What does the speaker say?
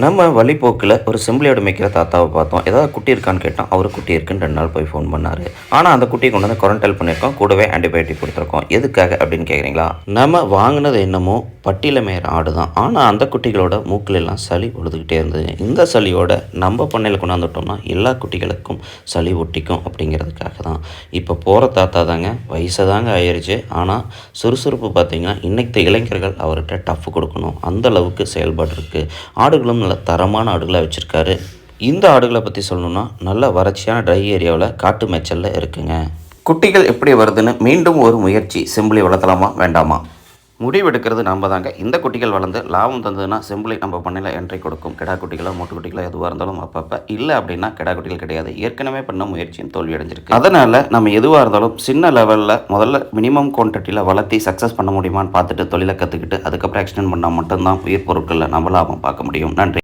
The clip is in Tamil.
நம்ம வழிப்போக்கில் ஒரு செம்பிளியோட மேய்க்கிற தாத்தாவை பார்த்தோம். ஏதாவது குட்டி இருக்கான்னு கேட்டோம் அவர் குட்டி இருக்குன்னு ரெண்டு நாள் போய் ஃபோன் பண்ணார். ஆனால் அந்த குட்டியை கொண்டு வந்து குவாரண்டைல் பண்ணியிருக்கோம். கூடவே ஆன்டிபயோட்டிக் கொடுத்துருக்கோம். எதுக்காக அப்படின்னு கேட்குறீங்களா நம்ம வாங்கினது என்னமோ பட்டியில் மேயிற ஆடு தான் ஆனால் அந்த குட்டிகளோட மூக்கில் எல்லாம் சளி உழுதுகிட்டே இருந்தது. இந்த சளியோட நம்ம பண்ணையில் கொண்டாந்துட்டோம்னா எல்லா குட்டிகளுக்கும் சளி ஒட்டிக்கும் அப்படிங்கிறதுக்காக தான். இப்போ போகிற தாத்தா தாங்க வயசை தாங்க ஆயிடுச்சு ஆனால் சுறுசுறுப்பு பார்த்தீங்கன்னா இன்னைக்கு இளைஞர்கள் அவர்கிட்ட டஃப் கொடுக்கணும். அந்த அளவுக்கு செயல்பாடு இருக்குது ஆடுகளும் நல்ல தரமான ஆடுகளாக வச்சுருக்காரு. இந்த ஆடுகளை பற்றி சொல்லணும்னா நல்ல வறட்சியான ட்ரை ஏரியாவில் காட்டு மேய்ச்சலில் இருக்குங்க. குட்டிகள் எப்படி வருதுன்னு மீண்டும் ஒரு முயற்சி சிம்பிளி வளர்த்தலாமா வேண்டாமா? முடிவெடுக்கிறது நம்ம தாங்க இந்த குட்டிகள் வளர்ந்து லாபம் தந்ததுன்னா செம்பிளி நம்ம பண்ணையில் என்ட்ரி கொடுக்கும். கிடா குட்டிகளோ மூட்டு குட்டிகளோ எதுவாக இருந்தாலும் அப்பப்போ இல்லை அப்படின்னா கிடா குட்டிகள் கிடையாது. ஏற்கனவே பண்ண முயற்சியும் தோல்வி அடைஞ்சிருக்கு. அதனால் நம்ம எதுவாக இருந்தாலும் சின்ன லெவலில் முதல்ல மினிமம் குவான்டிட்டியில் வளர்த்தி சக்ஸஸ் பண்ண முடியுமான்னு பார்த்துட்டு தொழிலை கற்றுக்கிட்டு அதுக்கப்புறம் எக்ஸ்டெண்ட் பண்ணால் மட்டும்தான் உயிர் பொருட்களில் நம்ம லாபம் பார்க்க முடியும். நன்றி.